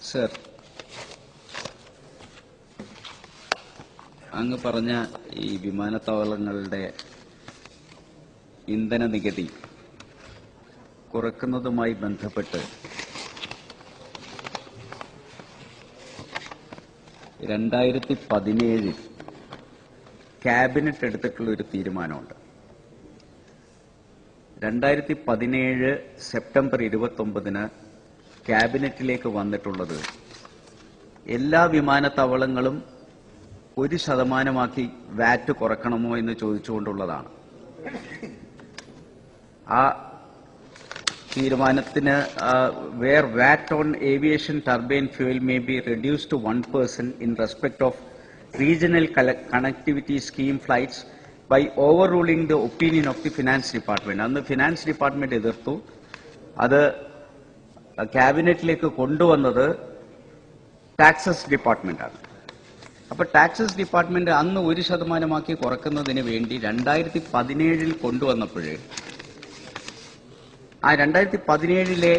Sir അങ്ങ് പറഞ്ഞ ഈ വിമാനത്താവളങ്ങളുടെ ഇന്ധന നികുതി കുറക്കുന്നതുമായി ബന്ധപ്പെട്ട് രണ്ടായിരത്തി പതിനേഴിൽ ക്യാബിനറ്റ് എടുത്തിട്ടുള്ള ഒരു തീരുമാനമുണ്ട്. രണ്ടായിരത്തി പതിനേഴ് സെപ്റ്റംബർ ഇരുപത്തി ഒമ്പതിന് ക്യാബിനറ്റിലേക്ക് വന്നിട്ടുള്ളത് എല്ലാ വിമാനത്താവളങ്ങളും ഒരു ശതമാനമാക്കി വാറ്റ് കുറക്കണമോ എന്ന് ചോദിച്ചുകൊണ്ടുള്ളതാണ്. ആ തീരുമാനത്തിന് where VAT on aviation turbine fuel may be reduce to one percent in respect of regional connectivity scheme flights by overruling the opinion of the finance department അന്ന് ഫിനാൻസ് ഡിപ്പാർട്ട്മെന്റ് എതിർത്തു. അത് ക്യാബിനറ്റിലേക്ക് കൊണ്ടുവന്നത് ടാക്സസ് ഡിപ്പാർട്ട്മെന്റാണ്. അപ്പൊ ടാക്സസ് ഡിപ്പാർട്ട്മെന്റ് അന്ന് ഒരു ശതമാനമാക്കി കുറക്കുന്നതിന് വേണ്ടി രണ്ടായിരത്തി പതിനേഴിൽ കൊണ്ടുവന്നപ്പോഴേ ആ രണ്ടായിരത്തി പതിനേഴിലെ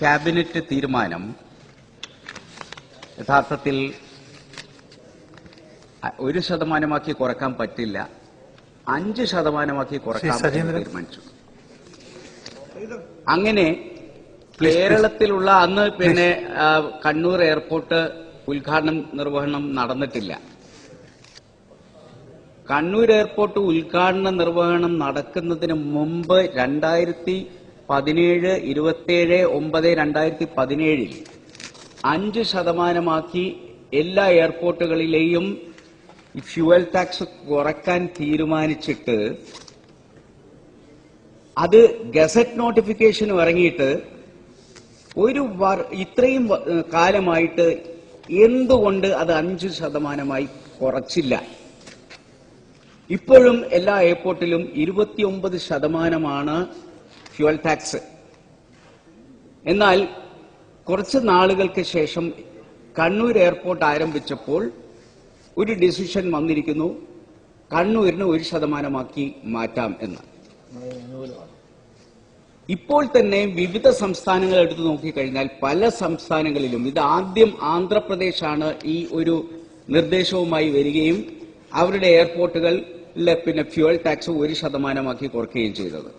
ക്യാബിനറ്റ് തീരുമാനം യഥാർത്ഥത്തിൽ ഒരു ശതമാനമാക്കി കുറയ്ക്കാൻ പറ്റില്ല. അഞ്ച് ശതമാനമാക്കി കുറയ്ക്കാൻ തീരുമാനിച്ചു. അങ്ങനെ കേരളത്തിലുള്ള അന്ന് പിന്നെ കണ്ണൂർ എയർപോർട്ട് ഉദ്ഘാടനം നിർവഹണം നടന്നിട്ടില്ല. കണ്ണൂർ എയർപോർട്ട് ഉദ്ഘാടന നിർവഹണം നടക്കുന്നതിന് മുമ്പ് രണ്ടായിരത്തി പതിനേഴ് ഇരുപത്തിയേഴ് ഒമ്പത് രണ്ടായിരത്തി പതിനേഴിൽ അഞ്ച് ശതമാനമാക്കി എല്ലാ എയർപോർട്ടുകളിലെയും ഫ്യൂവൽ ടാക്സ് കുറയ്ക്കാൻ തീരുമാനിച്ചിട്ട് അത് ഗസറ്റ് നോട്ടിഫിക്കേഷൻ ഇറങ്ങിയിട്ട് ഒരു ഇത്രയും കാലമായിട്ട് എന്തുകൊണ്ട് അത് അഞ്ച് ശതമാനമായി കുറച്ചില്ല? ഇപ്പോഴും എല്ലാ എയർപോർട്ടിലും ഇരുപത്തിയൊമ്പത് ശതമാനമാണ് ഫ്യുവൽ ടാക്സ്. എന്നാൽ കുറച്ച് നാളുകൾക്ക് ശേഷം കണ്ണൂർ എയർപോർട്ട് ആരംഭിച്ചപ്പോൾ ഒരു ഡിസിഷൻ വന്നിരിക്കുന്നു. കണ്ണൂരിന് ഒരു ശതമാനമാക്കി മാറ്റാം എന്ന്. ഇപ്പോൾ തന്നെ വിവിധ സംസ്ഥാനങ്ങൾ എടുത്തു നോക്കിക്കഴിഞ്ഞാൽ പല സംസ്ഥാനങ്ങളിലും ഇത് ആദ്യം ആന്ധ്രാപ്രദേശാണ് ഈ ഒരു നിർദ്ദേശവുമായി വരികയും അവരുടെ എയർപോർട്ടുകളിലെ പിന്നെ ഫ്യുവൽ ടാക്സ് ഒരു ശതമാനമാക്കി കുറയ്ക്കുകയും ചെയ്തത്.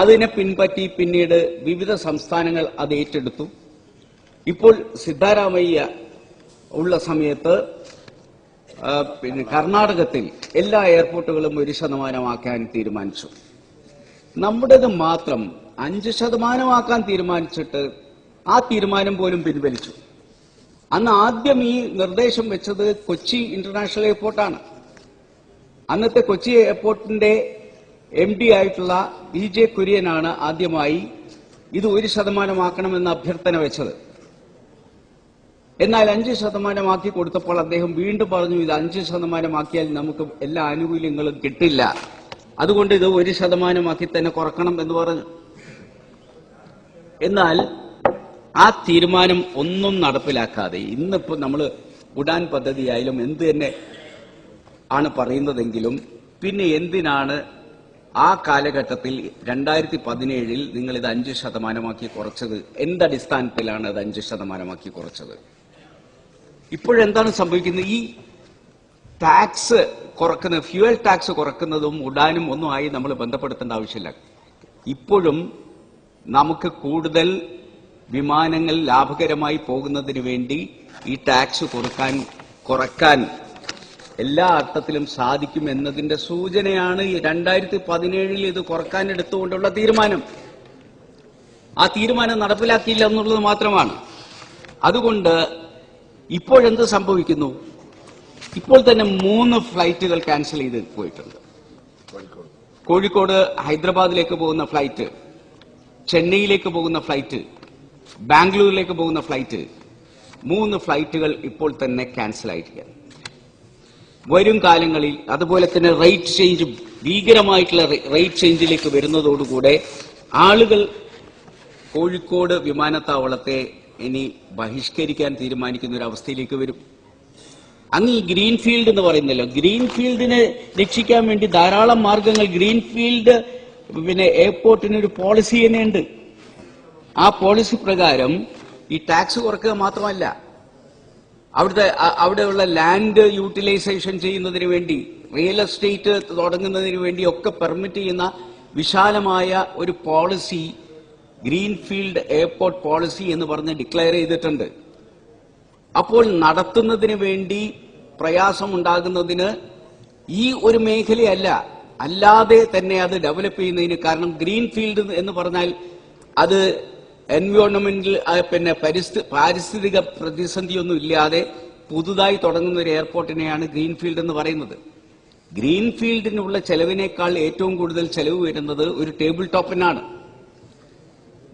അതിനെ പിൻപറ്റി പിന്നീട് വിവിധ സംസ്ഥാനങ്ങൾ അത് ഏറ്റെടുത്തു. ഇപ്പോൾ സിദ്ധാരാമയ്യ ഉള്ള സമയത്ത് പിന്നെ കർണാടകത്തിൽ എല്ലാ എയർപോർട്ടുകളും ഒരു ശതമാനമാക്കാൻ തീരുമാനിച്ചു. നമ്മുടേത് മാത്രം അഞ്ച് ശതമാനമാക്കാൻ തീരുമാനിച്ചിട്ട് ആ തീരുമാനം പോലും പിൻവലിച്ചു. അന്ന് ആദ്യം ഈ നിർദ്ദേശം വെച്ചത് കൊച്ചി ഇന്റർനാഷണൽ എയർപോർട്ടാണ്. അന്നത്തെ കൊച്ചി എയർപോർട്ടിന്റെ എം ഡി ആയിട്ടുള്ള ഇ ജെ കുര്യനാണ് ആദ്യമായി ഇത് ഒരു ശതമാനമാക്കണമെന്ന് അഭ്യർത്ഥന വെച്ചത്. എന്നാൽ അഞ്ച് ശതമാനമാക്കി കൊടുത്തപ്പോൾ അദ്ദേഹം വീണ്ടും പറഞ്ഞു ഇത് അഞ്ച് ശതമാനമാക്കിയാൽ നമുക്ക് എല്ലാ ആനുകൂല്യങ്ങളും കിട്ടില്ല. അതുകൊണ്ട് ഇത് ഒരു ശതമാനമാക്കി തന്നെ കുറക്കണം എന്ന് പറഞ്ഞു. എന്നാൽ ആ തീരുമാനം ഒന്നും നടപ്പിലാക്കാതെ ഇന്നിപ്പോ നമ്മൾ ഉഡാൻ പദ്ധതിയായാലും എന്ത് തന്നെ ആണ് പറയുന്നതെങ്കിലും പിന്നെ എന്തിനാണ് ആ കാലഘട്ടത്തിൽ രണ്ടായിരത്തി പതിനേഴിൽ നിങ്ങൾ ഇത് അഞ്ച് ശതമാനമാക്കി കുറച്ചത്? എന്തടിസ്ഥാനത്തിലാണ് അത് അഞ്ച് ശതമാനമാക്കി കുറച്ചത്? ഇപ്പോഴെന്താണ് സംഭവിക്കുന്നത്? ഈ ടാക്സ് കുറക്കുന്ന ഫ്യൂവൽ ടാക്സ് കുറക്കുന്നതും ഉഡാനും ഒന്നും ആയി നമ്മൾ ബന്ധപ്പെടുത്തേണ്ട ആവശ്യമില്ല. ഇപ്പോഴും നമുക്ക് കൂടുതൽ വിമാനങ്ങൾ ലാഭകരമായി പോകുന്നതിന് വേണ്ടി ഈ ടാക്സ് കുറയ്ക്കാൻ കുറയ്ക്കാൻ എല്ലാ അർത്ഥത്തിലും സാധിക്കും എന്നതിന്റെ സൂചനയാണ് രണ്ടായിരത്തി പതിനേഴിൽ ഇത് കുറയ്ക്കാൻ എടുത്തുകൊണ്ടുള്ള തീരുമാനം. ആ തീരുമാനം നടപ്പിലാക്കിയില്ല എന്നുള്ളത് മാത്രമാണ്. അതുകൊണ്ട് ഇപ്പോഴെന്ത് സംഭവിക്കുന്നു? ഇപ്പോൾ തന്നെ മൂന്ന് ഫ്ലൈറ്റുകൾ ക്യാൻസൽ ചെയ്ത് പോയിട്ടുണ്ട്. കോഴിക്കോട് ഹൈദരാബാദിലേക്ക് പോകുന്ന ഫ്ലൈറ്റ് ചെന്നൈയിലേക്ക് പോകുന്ന ഫ്ലൈറ്റ് ബാംഗ്ലൂരിലേക്ക് പോകുന്ന ഫ്ലൈറ്റ് മൂന്ന് ഫ്ലൈറ്റുകൾ ഇപ്പോൾ തന്നെ ക്യാൻസൽ ആയിരിക്കുകയാണ്. വരും കാലങ്ങളിൽ അതുപോലെ തന്നെ റേറ്റ് ചേഞ്ച് ഭീകരമായിട്ടുള്ള റേറ്റ് ചേഞ്ചിലേക്ക് വരുന്നതോടുകൂടെ ആളുകൾ കോഴിക്കോട് വിമാനത്താവളത്തെ ഇനി ബഹിഷ്കരിക്കാൻ തീരുമാനിക്കുന്ന ഒരു അവസ്ഥയിലേക്ക് വരും. അങ്ങ് ഈ ഗ്രീൻ ഫീൽഡ് എന്ന് പറയുന്നല്ലോ. ഗ്രീൻ ഫീൽഡിനെ രക്ഷിക്കാൻ വേണ്ടി ധാരാളം മാർഗങ്ങൾ. ഗ്രീൻ ഫീൽഡ് പിന്നെ എയർപോർട്ടിന് ഒരു പോളിസി തന്നെയുണ്ട്. ആ പോളിസി പ്രകാരം ഈ ടാക്സ് കുറക്കുക മാത്രമല്ല അവിടുത്തെ അവിടെയുള്ള ലാൻഡ് യൂട്ടിലൈസേഷൻ ചെയ്യുന്നതിന് വേണ്ടി റിയൽ എസ്റ്റേറ്റ് തുടങ്ങുന്നതിന് വേണ്ടി ഒക്കെ പെർമിറ്റ് ചെയ്യുന്ന വിശാലമായ ഒരു പോളിസി ഗ്രീൻഫീൽഡ് എയർപോർട്ട് പോളിസി എന്ന് പറഞ്ഞ് ഡിക്ലെയർ ചെയ്തിട്ടുണ്ട്. അപ്പോൾ നടത്തുന്നതിന് വേണ്ടി പ്രയാസമുണ്ടാകുന്നതിന് ഈ ഒരു മേഖലയല്ല അല്ലാതെ തന്നെ അത് ഡെവലപ്പ് ചെയ്യുന്നതിന് കാരണം ഗ്രീൻ ഫീൽഡ് എന്ന് പറഞ്ഞാൽ അത് എൻവയോൺമെന്റിൽ പിന്നെ പരിസ്ഥി പാരിസ്ഥിതിക പ്രതിസന്ധിയൊന്നും ഇല്ലാതെ പുതുതായി തുടങ്ങുന്ന ഒരു എയർപോർട്ടിനെയാണ് ഗ്രീൻ ഫീൽഡ് എന്ന് പറയുന്നത്. ഗ്രീൻ ഫീൽഡിനുള്ള ചെലവിനേക്കാൾ ഏറ്റവും കൂടുതൽ ചെലവ് വരുന്നത് ഒരു ടേബിൾ ടോപ്പിനാണ്.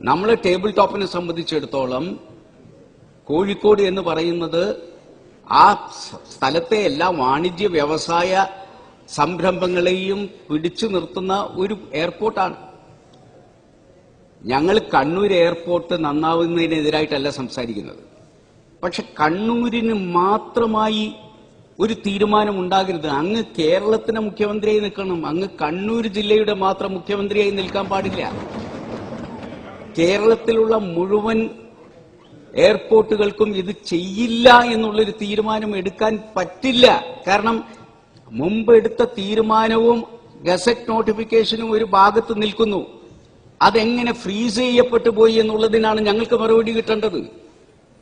നമ്മൾ ടേബിൾ ടോപ്പിനെ സംബന്ധിച്ചിടത്തോളം കോഴിക്കോട് എന്ന് പറയുന്നത് ആ സ്ഥലത്തെ എല്ലാ വാണിജ്യ വ്യവസായ സംരംഭങ്ങളെയും പിടിച്ചു നിർത്തുന്ന ഒരു എയർപോർട്ടാണ്. ഞങ്ങൾ കണ്ണൂർ എയർപോർട്ട് നന്നാവുന്നതിനെതിരായിട്ടല്ല സംസാരിക്കുന്നത്. പക്ഷെ കണ്ണൂരിന് മാത്രമായി ഒരു തീരുമാനം ഉണ്ടാകരുത് അങ്ങ് കേരളത്തിന് മുഖ്യമന്ത്രിയായി നിൽക്കണം. അങ്ങ് കണ്ണൂർ ജില്ലയുടെ മാത്രം മുഖ്യമന്ത്രിയായി നിൽക്കാൻ പാടില്ല. കേരളത്തിലുള്ള മുഴുവൻ എയർപോർട്ടുകൾക്കും ഇത് ചെയ്യില്ല എന്നുള്ളൊരു തീരുമാനം എടുക്കാൻ പറ്റില്ല. കാരണം മുമ്പ് എടുത്ത തീരുമാനവും ഗസറ്റ് നോട്ടിഫിക്കേഷനും ഒരു ഭാഗത്ത് നിൽക്കുന്നു. അതെങ്ങനെ ഫ്രീസ് ചെയ്യപ്പെട്ടു പോയി എന്നുള്ളതിനാണ് ഞങ്ങൾക്ക് മറുപടി കിട്ടേണ്ടത്.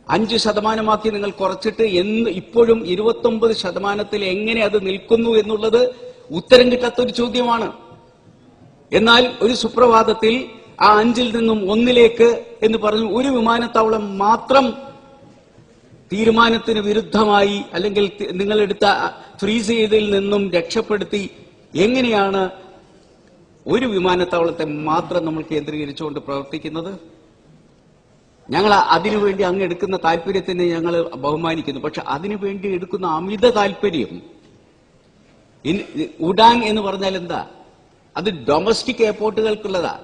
അഞ്ച് ശതമാനമാക്കി നിങ്ങൾ കുറച്ചിട്ട് എന്ന് ഇപ്പോഴും ഇരുപത്തൊമ്പത് ശതമാനത്തിൽ എങ്ങനെ അത് നിൽക്കുന്നു എന്നുള്ളത് ഉത്തരം കിട്ടാത്ത ഒരു ചോദ്യമാണ്. എന്നാൽ ഒരു സുപ്രഭാതത്തിൽ ആ അഞ്ചിൽ നിന്നും ഒന്നിലേക്ക് എന്ന് പറഞ്ഞു ഒരു വിമാനത്താവളം മാത്രം തീരുമാനത്തിന് വിരുദ്ധമായി അല്ലെങ്കിൽ നിങ്ങളെടുത്ത ഫ്രീസ് ചെയ്തതിൽ നിന്നും രക്ഷപ്പെടുത്തി എങ്ങനെയാണ് ഒരു വിമാനത്താവളത്തെ മാത്രം നമ്മൾ കേന്ദ്രീകരിച്ചുകൊണ്ട് പ്രവർത്തിക്കുന്നത്? ഞങ്ങൾ അതിനുവേണ്ടി അങ്ങ് എടുക്കുന്ന താല്പര്യത്തിന് ഞങ്ങൾ ബഹുമാനിക്കുന്നു. പക്ഷെ അതിനുവേണ്ടി എടുക്കുന്ന അമിത താല്പര്യം ഉഡാൻ എന്ന് പറഞ്ഞാൽ എന്താ? അത് ഡൊമസ്റ്റിക് എയർപോർട്ടുകൾക്കുള്ളതാ.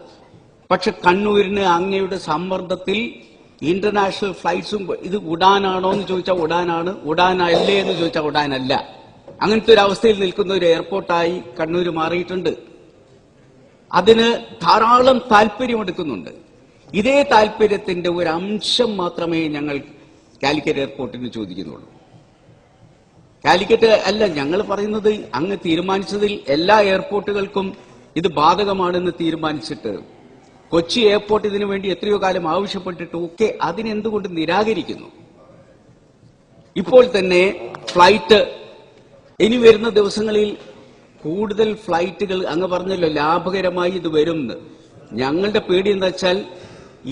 പക്ഷെ കണ്ണൂരിന് അങ്ങയുടെ സമ്മർദ്ദത്തിൽ ഇന്റർനാഷണൽ ഫ്ലൈറ്റ്സും ഇത് ഉഡാനാണോ എന്ന് ചോദിച്ചാൽ ഉഡാനാണ്. ഉഡാനല്ലേ എന്ന് ചോദിച്ചാൽ ഉഡാനല്ല. അങ്ങനത്തെ ഒരു അവസ്ഥയിൽ നിൽക്കുന്ന ഒരു എയർപോർട്ടായി കണ്ണൂർ മാറിയിട്ടുണ്ട്. അതിന് ധാരാളം താല്പര്യമെടുക്കുന്നുണ്ട്. ഇതേ താല്പര്യത്തിന്റെ ഒരു അംശം മാത്രമേ ഞങ്ങൾ കാലിക്കറ്റ് എയർപോർട്ടിന് ചോദിക്കുന്നുള്ളൂ. കാലിക്കറ്റ് അല്ല ഞങ്ങൾ പറയുന്നത് അങ്ങ് തീരുമാനിച്ചതിൽ എല്ലാ എയർപോർട്ടുകൾക്കും ഇത് ബാധകമാണെന്ന് തീരുമാനിച്ചിട്ട് കൊച്ചി എയർപോർട്ട് ഇതിനു വേണ്ടി എത്രയോ കാലം ആവശ്യപ്പെട്ടിട്ട് ഒക്കെ അതിനെന്തുകൊണ്ട് നിരാകരിക്കുന്നു? ഇപ്പോൾ തന്നെ ഫ്ലൈറ്റ് ഇനി വരുന്ന ദിവസങ്ങളിൽ കൂടുതൽ ഫ്ലൈറ്റുകൾ അങ്ങ് പറഞ്ഞല്ലോ ലാഭകരമായി ഇത് വരുമെന്ന് ഞങ്ങളുടെ പേടി എന്താ വെച്ചാൽ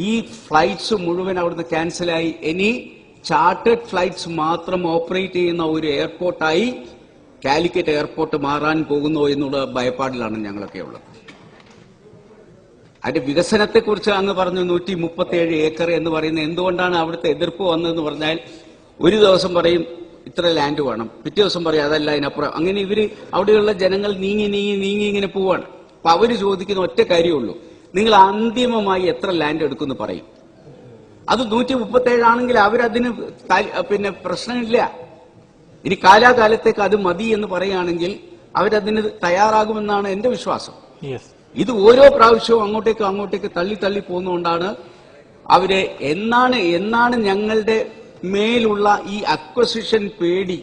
ഈ ഫ്ലൈറ്റ്സ് മുഴുവൻ അവിടുന്ന് ക്യാൻസലായി. ഇനി ചാർട്ടേഡ് ഫ്ലൈറ്റ്സ് മാത്രം ഓപ്പറേറ്റ് ചെയ്യുന്ന ഒരു എയർപോർട്ടായി കാലിക്കറ്റ് എയർപോർട്ട് മാറാൻ പോകുന്നു എന്നുള്ള ഭയപ്പാടിലാണ് ഞങ്ങളൊക്കെ ഉള്ളത്. അതിന്റെ വികസനത്തെക്കുറിച്ച് അങ്ങ് പറഞ്ഞു നൂറ്റി മുപ്പത്തിയേഴ് ഏക്കർ എന്ന് പറയുന്നത് എന്തുകൊണ്ടാണ് അവിടുത്തെ എതിർപ്പ് വന്നതെന്ന് പറഞ്ഞാൽ ഒരു ദിവസം പറയും ഇത്ര ലാൻഡ് വേണം. പിറ്റേ ദിവസം പറയും അതല്ല അതിനപ്പുറം. അങ്ങനെ ഇവർ അവിടെയുള്ള ജനങ്ങൾ നീങ്ങി നീങ്ങി നീങ്ങി ഇങ്ങനെ പോവാണ്. അപ്പൊ അവർ ചോദിക്കുന്ന ഒറ്റ കാര്യമുള്ളൂ. നിങ്ങൾ അന്തിമമായി എത്ര ലാൻഡ് എടുക്കുമെന്ന് പറയും. അത് നൂറ്റി മുപ്പത്തേഴാണെങ്കിൽ അവരതിന് പിന്നെ പ്രശ്നമില്ല. ഇനി കാലാകാലത്തേക്ക് അത് മതി എന്ന് പറയുകയാണെങ്കിൽ അവരതിന് തയ്യാറാകുമെന്നാണ് എന്റെ വിശ്വാസം. ഇത് ഓരോ പ്രാവശ്യവും അങ്ങോട്ടേക്ക് അങ്ങോട്ടേക്ക് തള്ളി തള്ളി പോകുന്നതുകൊണ്ടാണ് അവരെ എന്നാണ് എന്നാണ് ഞങ്ങളുടെ മേലുള്ള ഈ അക്വസിഷൻ പേടി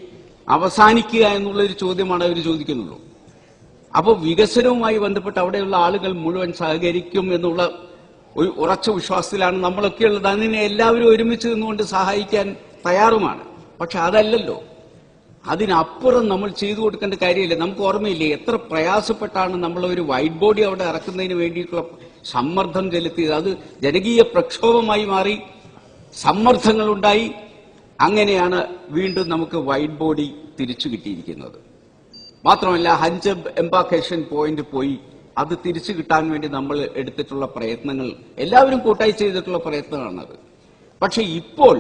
അവസാനിക്കുക എന്നുള്ള ഒരു ചോദ്യമാണ് അവർ ചോദിക്കുന്നുള്ളൂ. അപ്പോൾ വികസനവുമായി ബന്ധപ്പെട്ട് അവിടെയുള്ള ആളുകൾ മുഴുവൻ സഹകരിക്കും എന്നുള്ള ഒരു ഉറച്ച വിശ്വാസത്തിലാണ് നമ്മളൊക്കെയുള്ളത്. അതിനെ എല്ലാവരും ഒരുമിച്ച് നിന്നുകൊണ്ട് സഹായിക്കാൻ തയ്യാറുമാണ്. പക്ഷെ അതല്ലല്ലോ. അതിനപ്പുറം നമ്മൾ ചെയ്തു കൊടുക്കേണ്ട കാര്യമില്ല. നമുക്ക് ഓർമ്മയില്ലേ എത്ര പ്രയാസപ്പെട്ടാണ് നമ്മൾ ഒരു വൈറ്റ് ബോഡി അവിടെ ഇറക്കുന്നതിന് വേണ്ടിയിട്ടുള്ള സമ്മർദ്ദം ചെലുത്തിയത്. അത് ജനകീയ പ്രക്ഷോഭമായി മാറി സമ്മർദ്ദങ്ങളുണ്ടായി അങ്ങനെയാണ് വീണ്ടും നമുക്ക് വൈറ്റ് ബോഡി തിരിച്ചു കിട്ടിയിരിക്കുന്നത്. മാത്രമല്ല ഹഞ്ച് എംബാക്കേഷൻ പോയിന്റ് പോയി. അത് തിരിച്ചു കിട്ടാൻ വേണ്ടി നമ്മൾ എടുത്തിട്ടുള്ള പ്രയത്നങ്ങൾ എല്ലാവരും കൂട്ടായി ചെയ്തിട്ടുള്ള പ്രയത്നമാണത്. പക്ഷെ ഇപ്പോൾ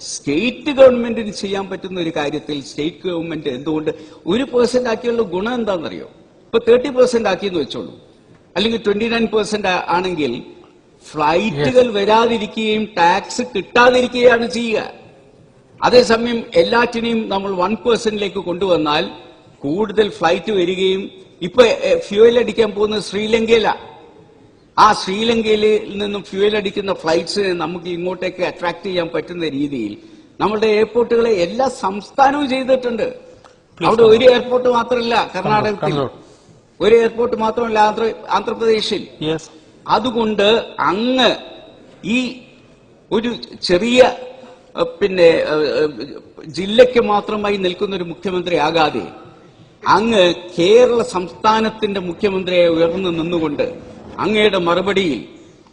സ്റ്റേറ്റ് ഗവൺമെന്റിന് ചെയ്യാൻ പറ്റുന്ന ഒരു കാര്യത്തിൽ സ്റ്റേറ്റ് ഗവൺമെന്റ് എന്തുകൊണ്ട് ഒരു പേഴ്സന്റ് ആക്കിയുള്ള ഗുണം എന്താണെന്നറിയോ? ഇപ്പൊ തേർട്ടി പെർസെന്റ് ആക്കിയെന്ന് വെച്ചോളൂ. അല്ലെങ്കിൽ ട്വന്റി നയൻ പെർസെന്റ് ആണെങ്കിൽ ഫ്ലൈറ്റുകൾ വരാതിരിക്കുകയും ടാക്സ് കിട്ടാതിരിക്കുകയാണ് ചെയ്യുക. അതേസമയം എല്ലാറ്റിനെയും നമ്മൾ വൺ പെർസെന്റിലേക്ക് കൊണ്ടുവന്നാൽ കൂടുതൽ ഫ്ലൈറ്റ് വരികയും ഇപ്പൊ ഫ്യൂവൽ അടിക്കാൻ പോകുന്നത് ശ്രീലങ്കയിലാണ് ആ ശ്രീലങ്കയിൽ നിന്നും ഫ്യൂൽ അടിക്കുന്ന ഫ്ലൈറ്റ്സ് നമുക്ക് ഇങ്ങോട്ടേക്ക് അട്രാക്ട് ചെയ്യാൻ പറ്റുന്ന രീതിയിൽ നമ്മുടെ എയർപോർട്ടുകളെ എല്ലാ സംസ്ഥാനവും ചെയ്തിട്ടുണ്ട്. അവിടെ ഒരു എയർപോർട്ട് മാത്രമല്ല കർണാടകത്തിൽ. ഒരു എയർപോർട്ട് മാത്രമല്ല ആന്ധ്ര ആന്ധ്രാപ്രദേശിൽ. അതുകൊണ്ട് അങ്ങ് ഈ ഒരു ചെറിയ പിന്നെ ജില്ലയ്ക്ക് മാത്രമായി നിൽക്കുന്ന ഒരു മുഖ്യമന്ത്രി ആകാതെ അങ്ങ് കേരള സംസ്ഥാനത്തിന്റെ മുഖ്യമന്ത്രിയെ ഉയർന്നു നിന്നുകൊണ്ട് അങ്ങയുടെ മറുപടിയിൽ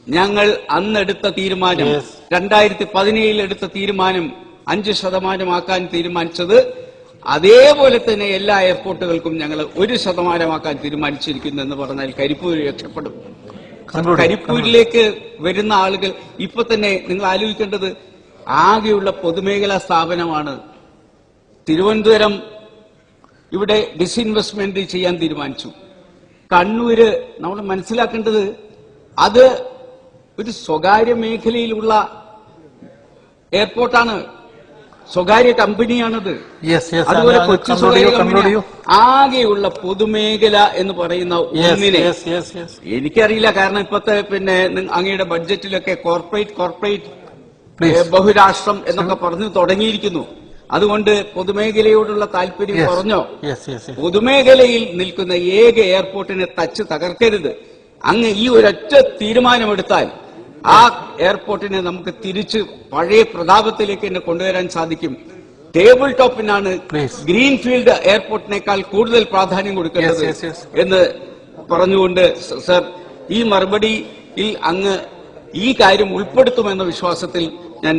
ഞങ്ങൾ അന്നെടുത്ത തീരുമാനം. രണ്ടായിരത്തി പതിനേഴിൽ എടുത്ത തീരുമാനം അഞ്ച് ശതമാനമാക്കാൻ തീരുമാനിച്ചത്. അതേപോലെ തന്നെ എല്ലാ എയർപോർട്ടുകൾക്കും ഞങ്ങൾ ഒരു ശതമാനമാക്കാൻ തീരുമാനിച്ചിരിക്കുന്നു എന്ന് പറഞ്ഞാൽ കരിപ്പൂർ രക്ഷപ്പെടും. കരിപ്പൂരിലേക്ക് വരുന്ന ആളുകൾ ഇപ്പൊ തന്നെ നിങ്ങൾ ആലോചിക്കേണ്ടത് ആകെയുള്ള പൊതുമേഖലാ സ്ഥാപനമാണ് തിരുവനന്തപുരം. ഇവിടെ ഡിസ്ഇൻവെസ്റ്റ്മെന്റ് ചെയ്യാൻ തീരുമാനിച്ചു. കണ്ണൂര് നമ്മൾ മനസ്സിലാക്കേണ്ടത് അത് ഒരു സ്വകാര്യ മേഖലയിലുള്ള എയർപോർട്ടാണ്. സ്വകാര്യ കമ്പനിയാണത്. അതുപോലെ കൊച്ചു സ്വകാര്യ കമ്പനി ആകെയുള്ള പൊതുമേഖല എന്ന് പറയുന്ന ഒന്നിനെ. എനിക്കറിയില്ല കാരണം ഇപ്പത്തെ പിന്നെ അങ്ങയുടെ ബഡ്ജറ്റിലൊക്കെ കോർപ്പറേറ്റ് കോർപ്പറേറ്റ് ബഹുരാഷ്ട്രം എന്നൊക്കെ പറഞ്ഞു തുടങ്ങിയിരിക്കുന്നു. അതുകൊണ്ട് പൊതുമേഖലയോടുള്ള താല്പര്യം കുറഞ്ഞോ? പൊതുമേഖലയിൽ നിൽക്കുന്ന ഏക എയർപോർട്ടിനെ തച്ച് തകർക്കരുത്. അങ്ങ് ഈ ഒരൊറ്റ തീരുമാനമെടുത്താൽ ആ എയർപോർട്ടിനെ നമുക്ക് തിരിച്ച് പഴയ പ്രതാപത്തിലേക്ക് തന്നെ കൊണ്ടുവരാൻ സാധിക്കും. ടേബിൾ ടോപ്പിനാണ്. ഗ്രീൻഫീൽഡ് എയർപോർട്ടിനേക്കാൾ കൂടുതൽ പ്രാധാന്യം കൊടുക്കേണ്ടത്. എന്ന് പറഞ്ഞുകൊണ്ട് സർ ഈ മറുപടിയിൽ അങ്ങ് ഈ കാര്യം ഉൾപ്പെടുത്തുമെന്ന വിശ്വാസത്തിൽ ഞാൻ